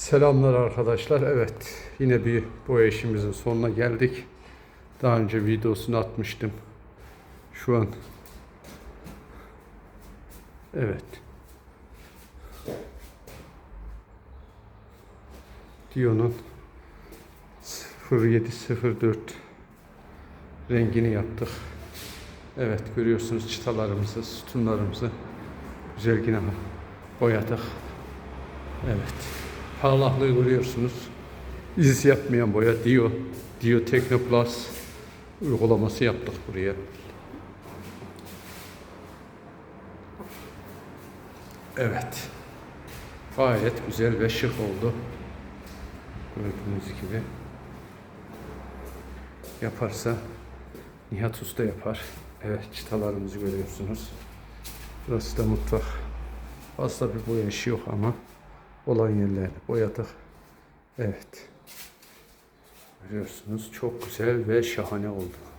Selamlar arkadaşlar. Evet, yine bir boya işimizin sonuna geldik. Daha önce videosunu atmıştım. Şu an Evet. Dion'un 0704 rengini yaptık. Evet görüyorsunuz çıtalarımızı, sütunlarımızı güzel yine boyadık. Evet. Parlaklığı görüyorsunuz. İz yapmayan boya Dio. Dio Technoplus uygulaması yaptık buraya. Evet. Gayet güzel ve şık oldu. Gördüğünüz gibi. Yaparsa Nihat Usta yapar. Evet çıtalarımızı görüyorsunuz. Burası da mutfak. Fazla bir boya işi yok ama olan yerlerini boyadık. Evet. Görüyorsunuz çok güzel ve şahane oldu.